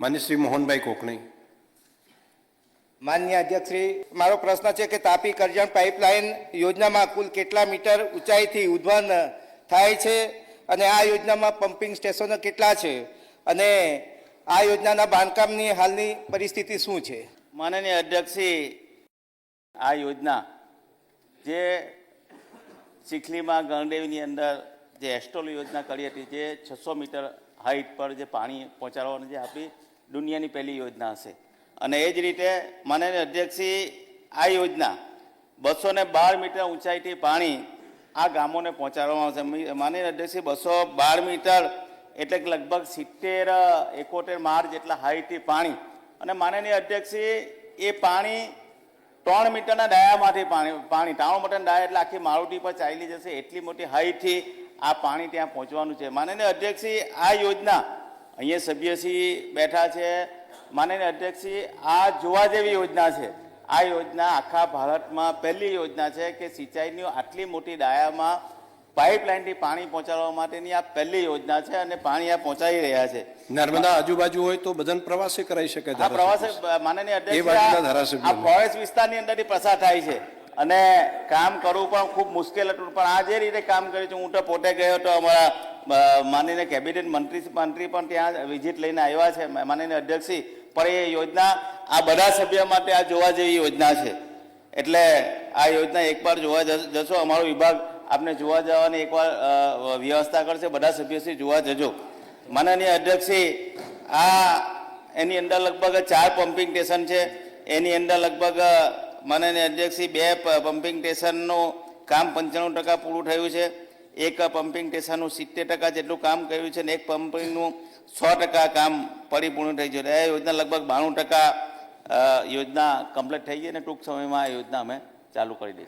માન્ય શ્રી મોહનભાઈ કોકણી. માન્ય અધ્યક્ષશ્રી મારો પ્રશ્ન છે કે તાપી કરજણ પાઇપલાઇન યોજનામાં કુલ કેટલા મીટર ઊંચાઈથી ઉદ્વહન થાય છે? અને આ યોજનામાં પમ્પિંગ સ્ટેશનો કેટલા છે? અને આ યોજનાના બાંધકામની હાલની પરિસ્થિતિ શું છે? માનનીય અધ્યક્ષશ્રી આ યોજના જે ચીખલીમાં ગણદેવીની અંદર જે એસ્ટોલ યોજના કરી હતી જે છસો મીટર હાઈટ પર જે પાણી પહોંચાડવાની જે આપી દુનિયાની પહેલી યોજના હશે. અને એ જ રીતે માનનીય અધ્યક્ષી આ યોજના બસો ને બાર મીટર ઊંચાઈથી પાણી આ ગામોને પહોંચાડવામાં આવશે. માનનીય અધ્યક્ષશ્રી બસો બાર મીટર એટલે કે લગભગ સિત્તેર, એકોતેર માર જેટલા હાઈટથી પાણી અને માનનીય અધ્યક્ષી એ પાણી ત્રણ મીટરના ડાયામાંથી પાણી પાણી ત્રણ મીટરના ડાયા એટલે આખી મારુતિ પર ચાલી જશે. એટલી મોટી હાઈટથી આ પાણી ત્યાં પહોંચવાનું છે. માનનીય અધ્યક્ષી આ યોજના અહીંયા સભ્યશ્રી બેઠા છે. માનનીય અધ્યક્ષી આ જોવા જેવી યોજના છે. આ યોજના આખા ભારતમાં પહેલી યોજના છે કે સિંચાઈની આટલી મોટી ડાયામાં પાઇપલાઇનથી પાણી પહોંચાડવા માટેની આ પહેલી યોજના છે અને પાણી આ પહોંચાડી રહ્યા છે. નર્મદા આજુબાજુ હોય તો બધાને પ્રવાસે કરાઈ શકે આ પ્રવાસે. માનનીય અધ્યક્ષ આ- ફોરેસ્ટ વિસ્તારની અંદરથી પસાર થાય છે. અને કામ કરવું પણ ખૂબ મુશ્કેલ હતું. પણ આ જે રીતે કામ કર્યું છે, હું તો પોતે ગયો તો અમારા માનીને કેબિનેટ મંત્રી મંત્રી પણ ત્યાં વિઝિટ લઈને આવ્યા છે. માનીને અધ્યક્ષી પણ એ યોજના આ બધા સભ્ય માટે આ જોવા જેવી યોજના છે. એટલે આ યોજના એકવાર જોવા જશો. અમારો વિભાગ આપને જોવા જવાની એકવાર વ્યવસ્થા કરશે. બધા સભ્યશ્રી જોવા જજો. માનનીય અધ્યક્ષી આ એની અંદર લગભગ ચાર પમ્પિંગ સ્ટેશન છે. એની અંદર લગભગ માનનીય અધ્યક્ષી બે પમ્પિંગ સ્ટેશનનું કામ પંચાણું ટકા પૂરું થયું છે. એક પમ્પિંગ સ્ટેશનનું સિત્તેર ટકા જેટલું કામ કર્યું છે અને એક પમ્પિંગનું સો ટકા કામ પરિપૂર્ણ થઈ ગયું એ યોજના લગભગ બાણું ટકા યોજના કમ્પ્લીટ થઈ ગઈ અને ટૂંક સમયમાં આ યોજના અમે ચાલુ કરી દઈશું.